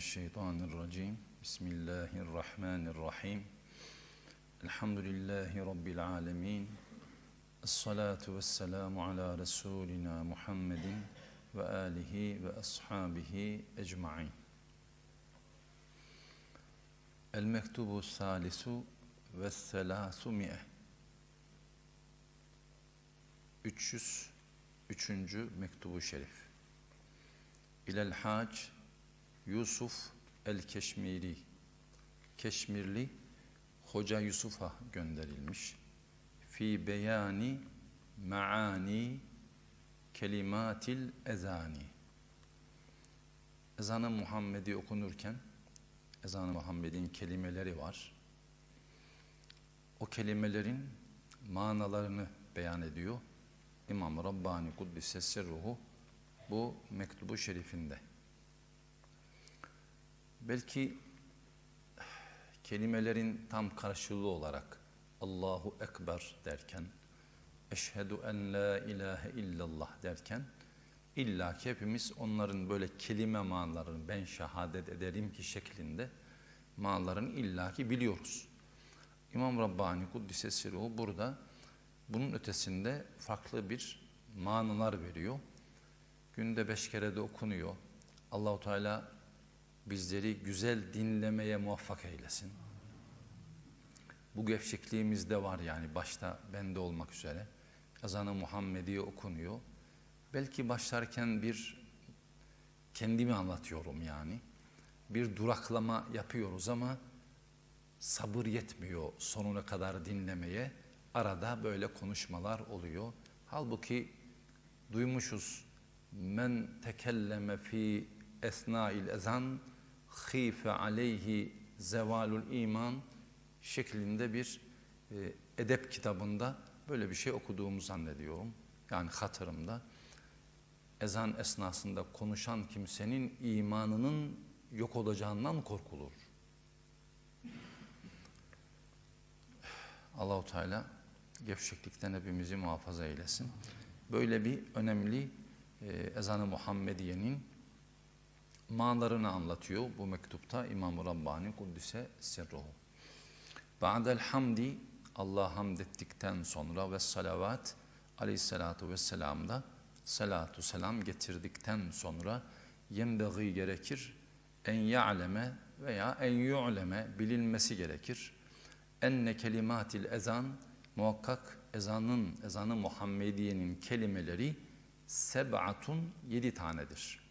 Mineşşeytanirracim. Bismillahirrahmanirrahim. Elhamdülillahi Rabbil alemin. Esselatu vesselamu ala Resulina Muhammedin ve alihi ve ashabihi ecma'in. El mektubu salisu ve selasu mi'e. 303. mektubu şerif. İlel hac Yusuf el-Keşmiri. Keşmirli Hoca Yusuf'a gönderilmiş. Fi beyani maani kelimatil ezani. Ezanı Muhammedi okunurken ezanı Muhammed'in kelimeleri var. O kelimelerin manalarını beyan ediyor. İmam Rabbani Kuddise Sirruhu bu mektubu şerifinde. Belki kelimelerin tam karşılığı olarak Allahu Ekber derken, Eşhedü en la ilahe illallah derken, illa ki hepimiz onların böyle kelime manalarını ben şehadet ederim ki şeklinde manalarını illaki biliyoruz. İmam Rabbani Kuddise Sirruhu burada bunun ötesinde farklı bir manalar veriyor. Günde beş kere de okunuyor. Allahu Teala bizleri güzel dinlemeye muvaffak eylesin. Bu gevşekliğimiz de var yani başta bende olmak üzere. Ezanı Muhammediye okunuyor. Belki başlarken bir kendimi anlatıyorum yani. Bir duraklama yapıyoruz ama sabır yetmiyor sonuna kadar dinlemeye. Arada böyle konuşmalar oluyor. Halbuki duymuşuz men tekelleme fi esnail ezan khife aleyhi zevalul iman şeklinde bir e, edep kitabında böyle bir şey okuduğumu zannediyorum. Yani hatırımda ezan esnasında konuşan kimsenin imanının yok olacağından korkulur. Allahu Teala gevşeklikten hepimizi muhafaza eylesin. Böyle bir önemli e, ezanı Muhammediye'nin manalarını anlatıyor bu mektupta İmam-ı Rabbani Kuddise Sirruhu. Ba'del hamdi Allah hamd ettikten sonra ve salavat aleyhissalatu vesselam'da salatu selam getirdikten sonra yenbeği gerekir en ya'leme veya en yu'leme bilinmesi gerekir. Enne kelimatil ezan muhakkak ezanın, ezanı Muhammediye'nin kelimeleri seb'atun yedi tanedir.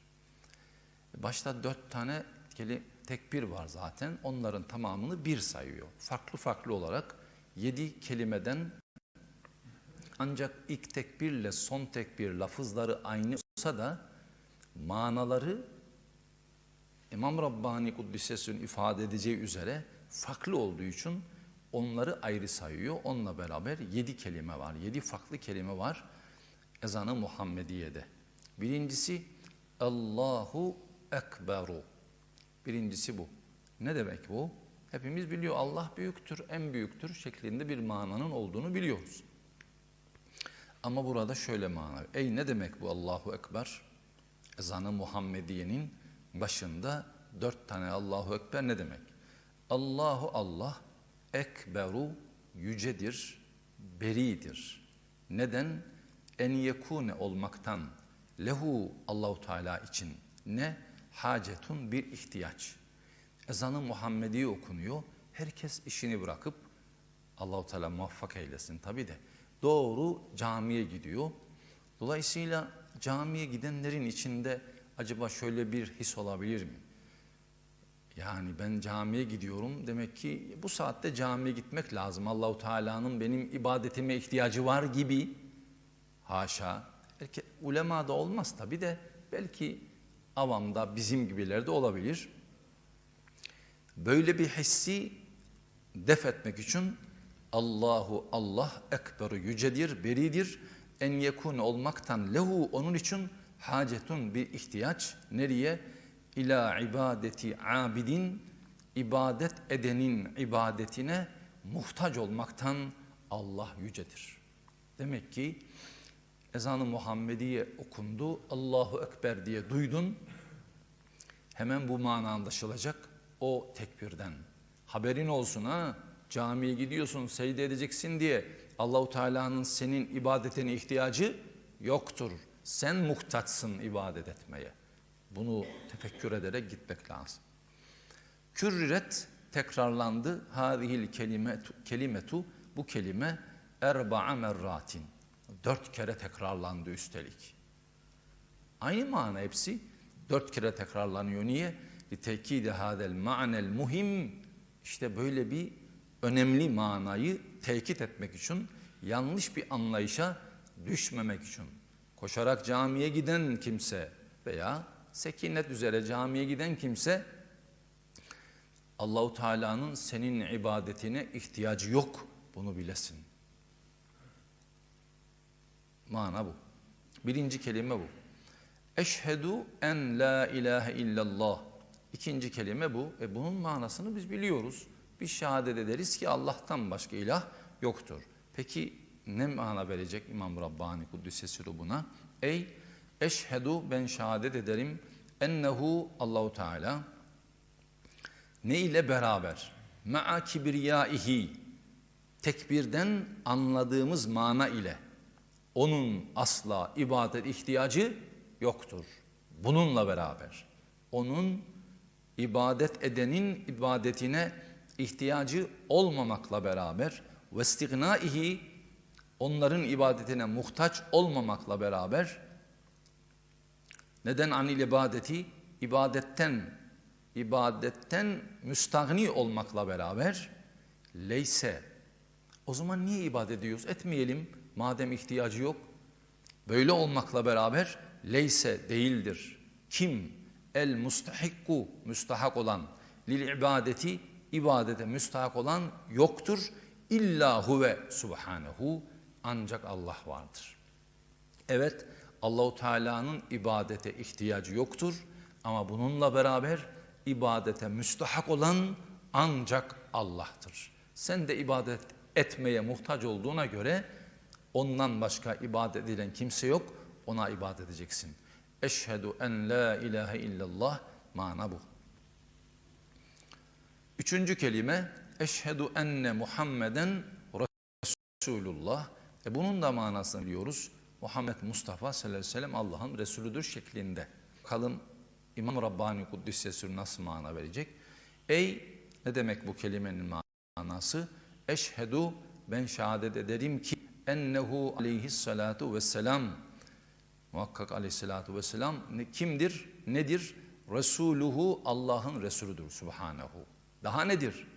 Başta dört tane keli, tekbir var zaten. Onların tamamını bir sayıyor. Farklı farklı olarak yedi kelimeden ancak ilk tekbirle son tekbir lafızları aynı olsa da manaları İmam Rabbani Kuddises'in ifade edeceği üzere farklı olduğu için onları ayrı sayıyor. Onunla beraber yedi kelime var. Yedi farklı kelime var ezanı Muhammediye'de. Birincisi Allahu Ekberu. Birincisi bu. Ne demek bu? Hepimiz biliyor Allah büyüktür, en büyüktür şeklinde bir mananın olduğunu biliyoruz. Ama burada şöyle mana. Ey ne demek bu Allahu Ekber? Ezanı Muhammediye'nin başında dört tane Allahu Ekber ne demek? Allahu Allah ekberu yücedir, beridir. Neden? En yekune olmaktan lehu Allahu Teala için ne? Hacetun bir ihtiyaç. Ezanı Muhammedi okunuyor. Herkes işini bırakıp Allahu Teala muvaffak eylesin tabi de doğru camiye gidiyor. Dolayısıyla camiye gidenlerin içinde acaba şöyle bir his olabilir mi? Yani ben camiye gidiyorum demek ki bu saatte camiye gitmek lazım. Allahu Teala'nın benim ibadetime ihtiyacı var gibi. Haşa. Belki ulema da olmaz tabi de belki avamda bizim gibilerde olabilir. Böyle bir hissi def etmek için Allahu Allah ekberu yücedir, beridir. En yekun olmaktan lehu onun için hacetun bir ihtiyaç. Nereye? İla ibadeti abidin ibadet edenin ibadetine muhtaç olmaktan Allah yücedir. Demek ki ezanı Muhammediye okundu. Allahu Ekber diye duydun. Hemen bu mana anlaşılacak o tekbirden. Haberin olsun ha. Camiye gidiyorsun, secde edeceksin diye Allahu Teala'nın senin ibadetine ihtiyacı yoktur. Sen muhtaçsın ibadet etmeye. Bunu tefekkür ederek gitmek lazım. Kürret tekrarlandı. Hadihil kelimetu, kelimetu bu kelime erba'a merratin. Dört kere tekrarlandı üstelik. Aynı mana hepsi. Dört kere tekrarlanıyor. Niye? لِتَكِيدَ هَذَا الْمَعْنَ الْمُهِمِ İşte böyle bir önemli manayı tekit etmek için, yanlış bir anlayışa düşmemek için. Koşarak camiye giden kimse veya sekinet üzere camiye giden kimse Allahu Teala'nın senin ibadetine ihtiyacı yok. Bunu bilesin. Mana bu. Birinci kelime bu. Eşhedü en la ilahe illallah. İkinci kelime bu. E bunun manasını biz biliyoruz. Bir şehadet ederiz ki Allah'tan başka ilah yoktur. Peki ne mana verecek İmam Rabbani Kuddisesi buna? Ey eşhedü ben şehadet ederim ennehu Allahu Teala ne ile beraber? Ma'a kibriyaihi tekbirden anladığımız mana ile onun asla ibadet ihtiyacı yoktur. Bununla beraber onun ibadet edenin ibadetine ihtiyacı olmamakla beraber ve istighnaihi onların ibadetine muhtaç olmamakla beraber neden anil ibadeti ibadetten ibadetten müstahni olmakla beraber leyse o zaman niye ibadet ediyoruz? Etmeyelim madem ihtiyacı yok. Böyle olmakla beraber leyse değildir. Kim? El mustahikku müstahak olan lil ibadeti ibadete müstahak olan yoktur. İlla huve subhanehu ancak Allah vardır. Evet Allahu Teala'nın ibadete ihtiyacı yoktur ama bununla beraber ibadete müstahak olan ancak Allah'tır. Sen de ibadet etmeye muhtaç olduğuna göre ondan başka ibadet edilen kimse yok. Ona ibadet edeceksin. Eşhedü en la ilahe illallah mana bu. Üçüncü kelime eşhedü enne Muhammeden Resulullah. E bunun da manasını biliyoruz. Muhammed Mustafa sallallahu aleyhi ve sellem Allah'ın Resulüdür şeklinde. Bakalım İmam Rabbani Kuddisesi nasıl mana verecek? Ey ne demek bu kelimenin manası? Eşhedü ben şehadet ederim ki ennehu aleyhissalatu vesselam muhakkak aleyhissalatu vesselam kimdir? Nedir? Resuluhu Allah'ın Resulüdür subhanehu. Daha nedir?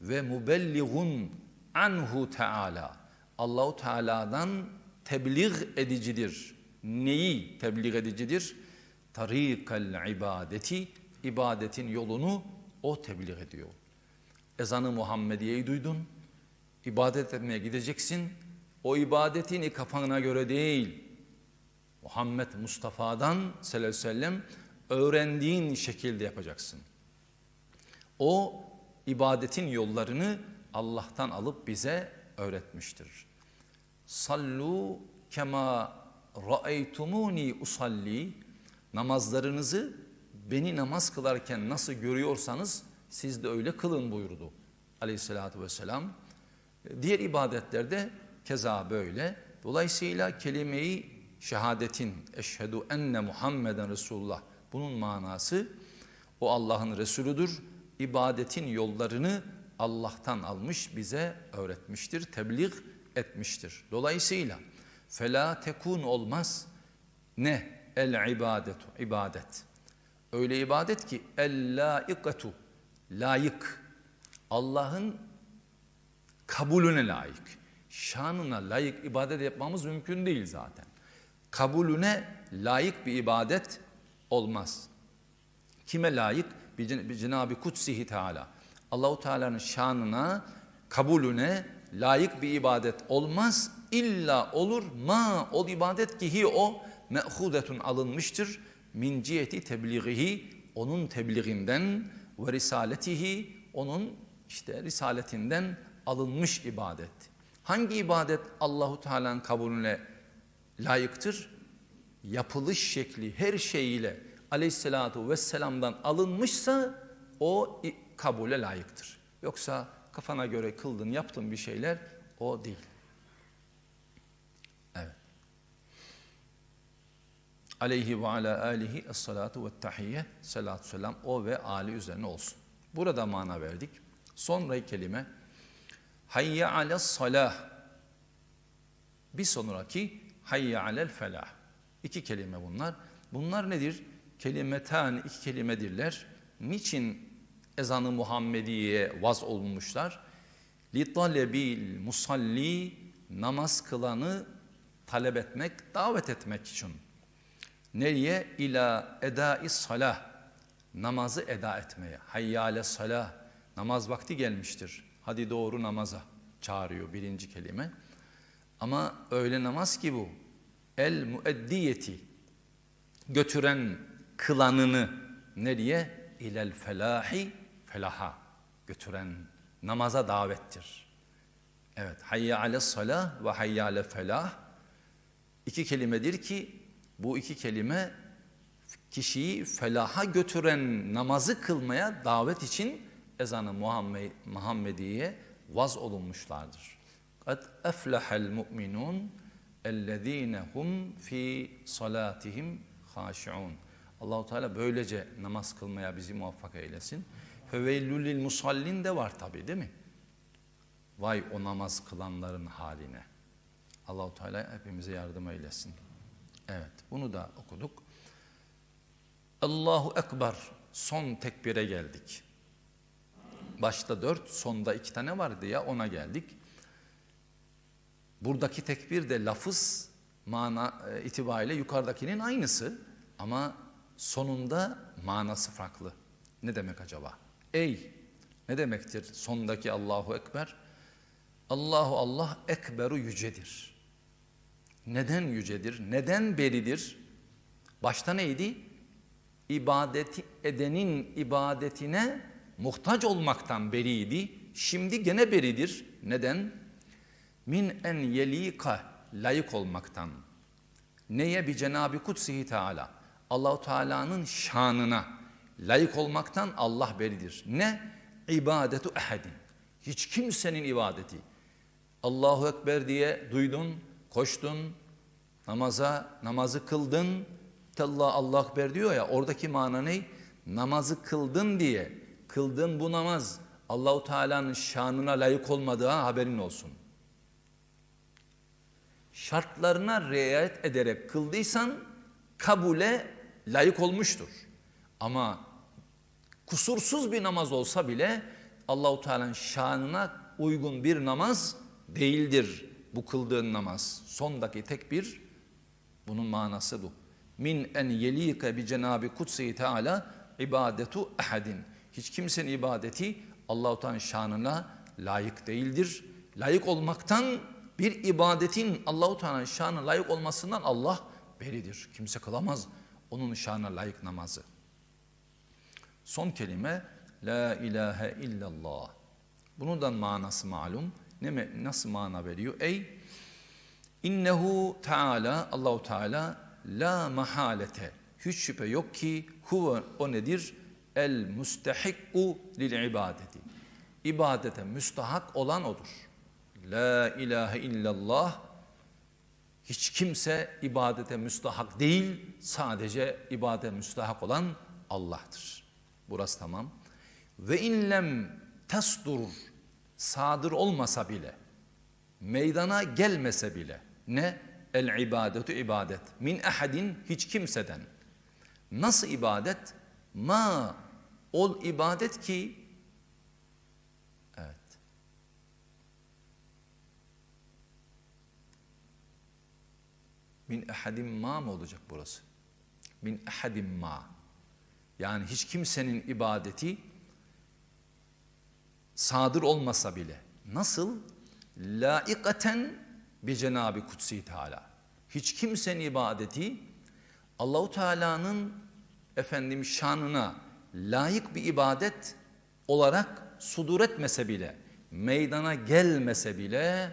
Ve mubelliğun anhu teala. Allahu Teala'dan tebliğ edicidir. Neyi tebliğ edicidir? Tarikal ibadeti, ibadetin yolunu o tebliğ ediyor. Ezanı Muhammediye'yi duydun, ibadet etmeye gideceksin. O ibadetini kafana göre değil, Muhammed Mustafa'dan sallallahu aleyhi ve sellem öğrendiğin şekilde yapacaksın. O ibadetin yollarını Allah'tan alıp bize öğretmiştir. Sallu kema ra'eytumuni usalli namazlarınızı beni namaz kılarken nasıl görüyorsanız siz de öyle kılın buyurdu aleyhissalatü vesselam. Diğer ibadetlerde keza böyle. Dolayısıyla kelimeyi şehadetin eşhedü enne Muhammeden Resulullah bunun manası o Allah'ın Resulüdür. İbadetin yollarını Allah'tan almış bize öğretmiştir, tebliğ etmiştir. Dolayısıyla fela tekun olmaz ne el ibadetu ibadet. Öyle ibadet ki el laikatu layık. Allah'ın kabulüne layık. Şanına layık ibadet yapmamız mümkün değil zaten. Kabulüne layık bir ibadet olmaz. Kime layık? Bir Cenab-ı Kutsihi Teala. Allahu Teala'nın şanına, kabulüne layık bir ibadet olmaz. İlla olur ma o ibadet ki hi o me'hudetun alınmıştır. Min ciheti tebliğihi onun tebliğinden ve risaletihi onun işte risaletinden alınmış ibadet. Hangi ibadet Allahu Teala'nın kabulüne layıktır? Yapılış şekli her şeyiyle aleyhissalatu vesselam'dan alınmışsa o kabule layıktır. Yoksa kafana göre kıldın, yaptın bir şeyler o değil. Evet. Aleyhi ve ala alihi es-salatu ve tahiyye salatu selam o ve ali üzerine olsun. Burada mana verdik. Sonraki kelime hayye ale salah. Bir sonraki hayye alel felah. İki kelime bunlar. Bunlar nedir? Kelimetan iki kelimedirler. Niçin ezanı Muhammediye vaz olmuşlar? Li talebil musalli namaz kılanı talep etmek, davet etmek için. Nereye? İla edai salah. Namazı eda etmeye. Hayyale salah. Namaz vakti gelmiştir. Hadi doğru namaza çağırıyor birinci kelime. Ama öyle namaz ki bu. El müeddiyeti. Götüren kılanını nereye? İlel felahi felaha. Götüren namaza davettir. Evet. Hayye ale salah ve hayye ale felah. İki kelimedir ki bu iki kelime kişiyi felaha götüren namazı kılmaya davet için ezanı Muhammed, Muhammediye vaz olunmuşlardır. Kad eflehel mu'minun ellezine hum fi salatihim haşiun. Allahu Teala böylece namaz kılmaya bizi muvaffak eylesin. Feveylül lil musallin de var tabi değil mi? Vay o namaz kılanların haline. Allahu Teala hepimize yardım eylesin. Evet, bunu da okuduk. Allahu Ekber. Son tekbire geldik. Başta dört, sonda iki tane vardı ya ona geldik. Buradaki tekbir de lafız mana e, itibariyle yukarıdakinin aynısı ama sonunda manası farklı. Ne demek acaba? Ey ne demektir sondaki Allahu Ekber? Allahu Allah ekberu yücedir. Neden yücedir? Neden beridir? Başta neydi? İbadeti edenin ibadetine muhtaç olmaktan beriydi. Şimdi gene beridir. Neden? Min en yelika layık olmaktan. Neye bir Cenab-ı Kutsihi Teala? Allahu Teala'nın şanına layık olmaktan Allah beridir. Ne? İbadetu ehadin. Hiç kimsenin ibadeti. Allahu Ekber diye duydun, koştun, namaza, namazı kıldın. Allah Allah Ekber diyor ya oradaki mana ne? Namazı kıldın diye, kıldın bu namaz Allahu Teala'nın şanına layık olmadığı haberin olsun. Şartlarına riayet ederek kıldıysan kabule layık olmuştur. Ama kusursuz bir namaz olsa bile Allahu Teala'nın şanına uygun bir namaz değildir bu kıldığın namaz. Sondaki tekbir bunun manası bu. Min en yelike bi Cenab-ı Kutsi Teala ibadetu ahadin. Hiç kimsenin ibadeti Allahu Teala'nın şanına layık değildir. Layık olmaktan bir ibadetin Allahu Teala'nın şanına layık olmasından Allah beridir. Kimse kılamaz onun şanına layık namazı. Son kelime la ilahe illallah. Bunun da manası malum. Ne nasıl mana veriyor? Ey innehu Teala Allahu Teala la mahalete hiç şüphe yok ki huve o nedir? El mustahikku lil ibadeti. İbadete müstahak olan odur. La ilahe illallah hiç kimse ibadete müstahak değil, sadece ibadete müstahak olan Allah'tır. Burası tamam. Ve inlem tasdur sadır olmasa bile, meydana gelmese bile ne? El ibadetu ibadet. Min ahadin hiç kimseden. Nasıl ibadet? Ma ol ibadet ki evet. Min ahadim ma mı olacak burası? Min ahadim ma. Yani hiç kimsenin ibadeti sadır olmasa bile nasıl laikaten bir Cenab-ı Kutsi Teala. Hiç kimsenin ibadeti Allahu Teala'nın efendim şanına layık bir ibadet olarak sudur etmese bile, meydana gelmese bile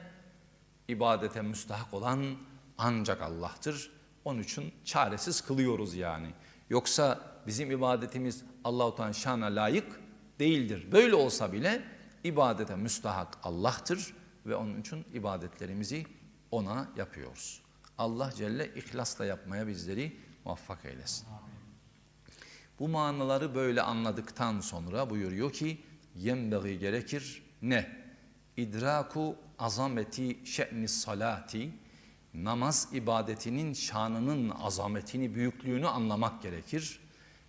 ibadete müstahak olan ancak Allah'tır. Onun için çaresiz kılıyoruz yani. Yoksa bizim ibadetimiz Allahu Teala şana layık değildir. Böyle olsa bile ibadete müstahak Allah'tır ve onun için ibadetlerimizi ona yapıyoruz. Allah Celle ihlasla yapmaya bizleri muvaffak eylesin. Bu manaları böyle anladıktan sonra buyuruyor ki yenbeği gerekir ne? İdraku azameti şe'ni salati namaz ibadetinin şanının azametini, büyüklüğünü anlamak gerekir.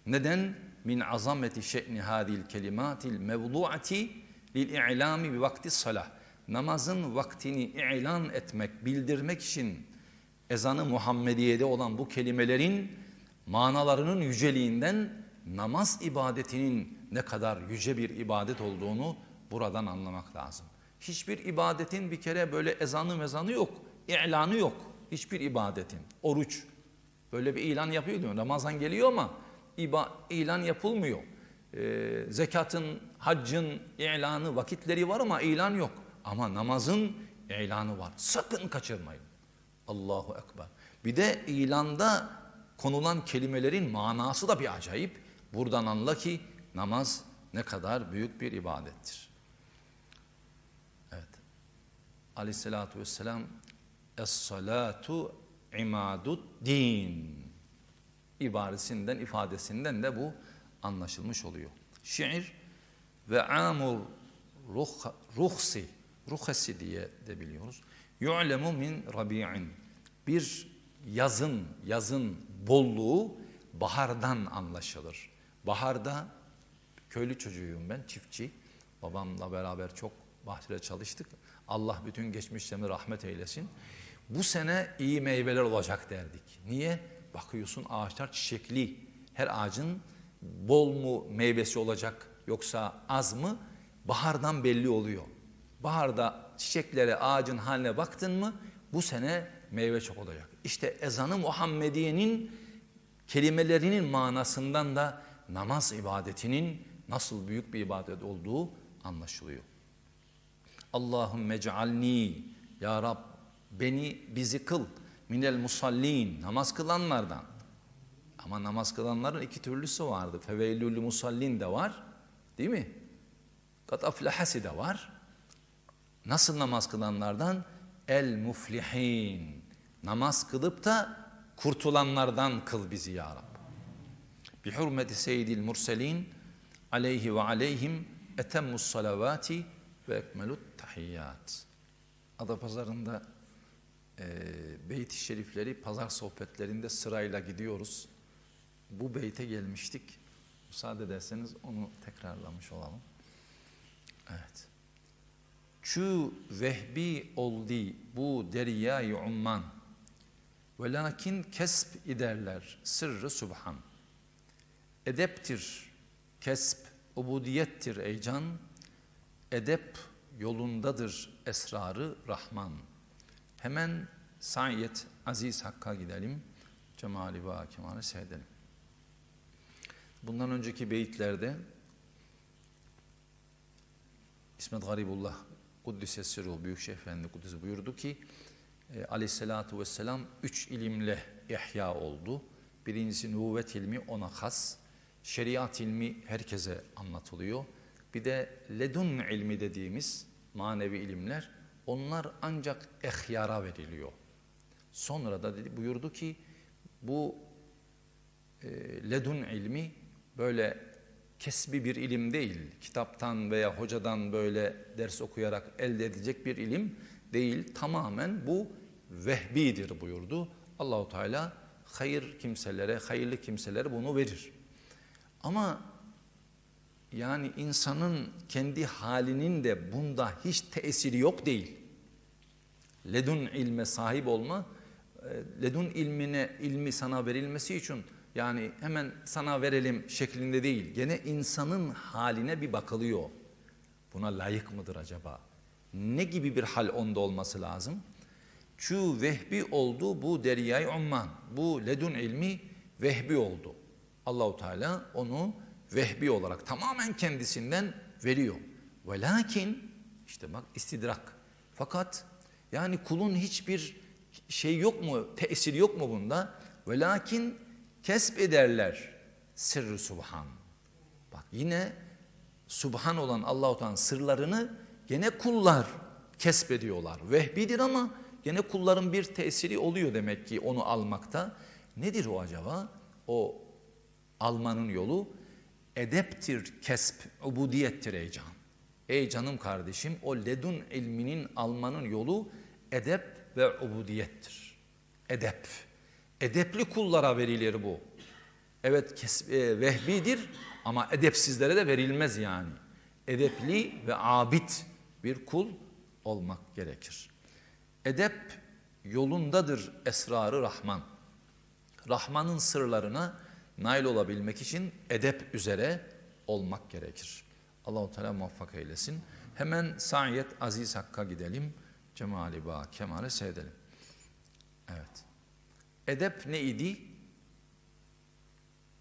Neden? Min azameti şe'ni hadil kelimatil mevdu'ati lil i'lami bi vakti salah. Namazın vaktini ilan etmek, bildirmek için ezanı Muhammediye'de olan bu kelimelerin manalarının yüceliğinden namaz ibadetinin ne kadar yüce bir ibadet olduğunu buradan anlamak lazım. Hiçbir ibadetin bir kere böyle ezanı mezanı yok, ilanı yok. Hiçbir ibadetin. Oruç böyle bir ilan yapıyor diyor. Ramazan geliyor ama iba, ilan yapılmıyor. Ee, zekatın, haccın ilanı, vakitleri var ama ilan yok. Ama namazın ilanı var. Sakın kaçırmayın. Allahu Ekber. Bir de ilanda konulan kelimelerin manası da bir acayip. Buradan anla ki namaz ne kadar büyük bir ibadettir. Evet. Aleyhissalatü vesselam Es-salatu imadud din ibaresinden, ifadesinden de bu anlaşılmış oluyor. Şiir ve amur ruh, ruhsi, ruhesi diye de biliyoruz. Yu'lemu min rabi'in. Bir yazın, yazın bolluğu bahardan anlaşılır. Baharda köylü çocuğuyum ben, çiftçi. Babamla beraber çok bahçede çalıştık. Allah bütün geçmişlerimi rahmet eylesin. Bu sene iyi meyveler olacak derdik. Niye? Bakıyorsun ağaçlar çiçekli. Her ağacın bol mu meyvesi olacak yoksa az mı? Bahardan belli oluyor. Baharda çiçeklere, ağacın haline baktın mı bu sene meyve çok olacak. İşte ezanı Muhammediye'nin kelimelerinin manasından da namaz ibadetinin nasıl büyük bir ibadet olduğu anlaşılıyor. Allahümme cealni ya Rab beni bizi kıl minel musallin namaz kılanlardan. Ama namaz kılanların iki türlüsü vardı. Feveylülü musallin de var. Değil mi? Kat aflahasi de var. Nasıl namaz kılanlardan? El muflihin. Namaz kılıp da kurtulanlardan kıl bizi ya Rab. Bi hurmeti seyyidil murselin aleyhi ve aleyhim etemmus salavati ve ekmelut tahiyyat. Adapazarı'nda e, beyt-i şerifleri pazar sohbetlerinde sırayla gidiyoruz. Bu beyte gelmiştik. Müsaade ederseniz onu tekrarlamış olalım. Evet. Çü vehbi oldi bu deryayı umman ve lakin kesb ederler sırrı subhan. Edeptir, kesb, ubudiyettir ey can. Edep yolundadır esrarı Rahman. Hemen Sayyid Aziz Hakk'a gidelim. Cemali ve Hakimane seyredelim. Bundan önceki beyitlerde İsmet Garibullah Kuddise Sirruh Büyükşehir Efendi Kuddisi buyurdu ki e, aleyhissalatu vesselam üç ilimle ihya oldu. Birincisi nübüvvet ilmi ona has. Şeriat ilmi herkese anlatılıyor. Bir de ledun ilmi dediğimiz manevi ilimler onlar ancak ehyara veriliyor. Sonra da dedi, buyurdu ki bu e, ledun ilmi böyle kesbi bir ilim değil. Kitaptan veya hocadan böyle ders okuyarak elde edilecek bir ilim değil. Tamamen bu vehbidir buyurdu. Allahu Teala hayır kimselere, hayırlı kimselere bunu verir. Ama yani insanın kendi halinin de bunda hiç tesiri yok değil. Ledun ilme sahip olma, e, ledun ilmine ilmi sana verilmesi için yani hemen sana verelim şeklinde değil. Gene insanın haline bir bakılıyor. Buna layık mıdır acaba? Ne gibi bir hal onda olması lazım? Çü vehbi oldu bu deryay umman. Bu ledun ilmi vehbi oldu. Allahu Teala onu vehbi olarak tamamen kendisinden veriyor. Ve lakin işte bak istidrak. Fakat yani kulun hiçbir şey yok mu, tesiri yok mu bunda? Ve lakin kesp ederler. sırrı subhan. Bak yine subhan olan Allah-u Teala'nın sırlarını gene kullar kesbediyorlar. Vehbidir ama gene kulların bir tesiri oluyor demek ki onu almakta. Nedir o acaba? O almanın yolu edeptir, kesp, ubudiyettir ey can. Ey canım kardeşim o ledun ilminin almanın yolu edep ve ubudiyettir. Edep. Edepli kullara verilir bu. Evet kes, e, vehbidir ama edepsizlere de verilmez yani. Edepli ve abid bir kul olmak gerekir. Edep yolundadır esrarı Rahman. Rahman'ın sırlarına nail olabilmek için edep üzere olmak gerekir. Allahu Teala muvaffak eylesin. Hemen Sa'yet Aziz Hakk'a gidelim. Cemali Ba Kemal'e seyredelim. Evet. Edep neydi?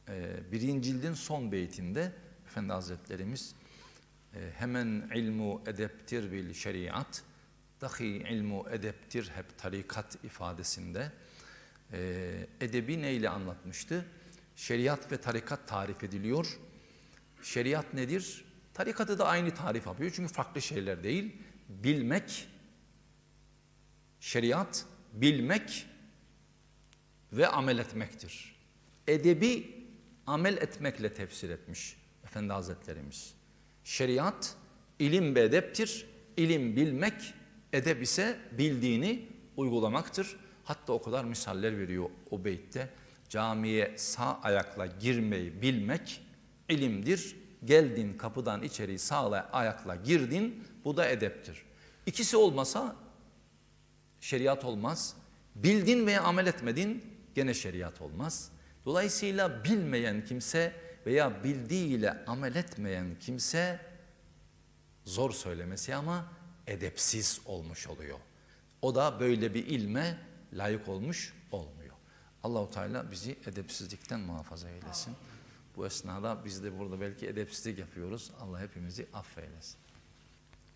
Ee, birinci cildin son beytinde Efendi Hazretlerimiz e, hemen ilmu edeptir bil şeriat, dahi ilmu edeptir hep tarikat ifadesinde e, edebi neyle anlatmıştı? Şeriat ve tarikat tarif ediliyor. Şeriat nedir? Tarikatı da aynı tarif yapıyor çünkü farklı şeyler değil. Bilmek, şeriat, bilmek ve amel etmektir. Edebi amel etmekle tefsir etmiş Efendi Hazretlerimiz. Şeriat ilim ve edeptir. İlim bilmek, edep ise bildiğini uygulamaktır. Hatta o kadar misaller veriyor o beytte. Camiye sağ ayakla girmeyi bilmek ilimdir. Geldin kapıdan içeri sağ ayakla girdin bu da edeptir. İkisi olmasa şeriat olmaz. Bildin veya amel etmedin gene şeriat olmaz. Dolayısıyla bilmeyen kimse veya bildiğiyle amel etmeyen kimse zor söylemesi ama edepsiz olmuş oluyor. O da böyle bir ilme layık olmuş. Allahu Teala bizi edepsizlikten muhafaza eylesin. Bu esnada biz de burada belki edepsizlik yapıyoruz. Allah hepimizi affeylesin.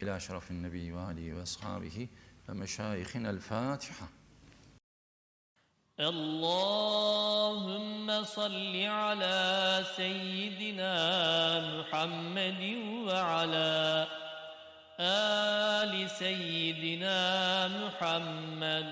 İlâ şerefin nebi ve alihi ve ashabihi ve meşâihinel Fatiha. اللهم صل على سيدنا محمد وعلى آل سيدنا محمد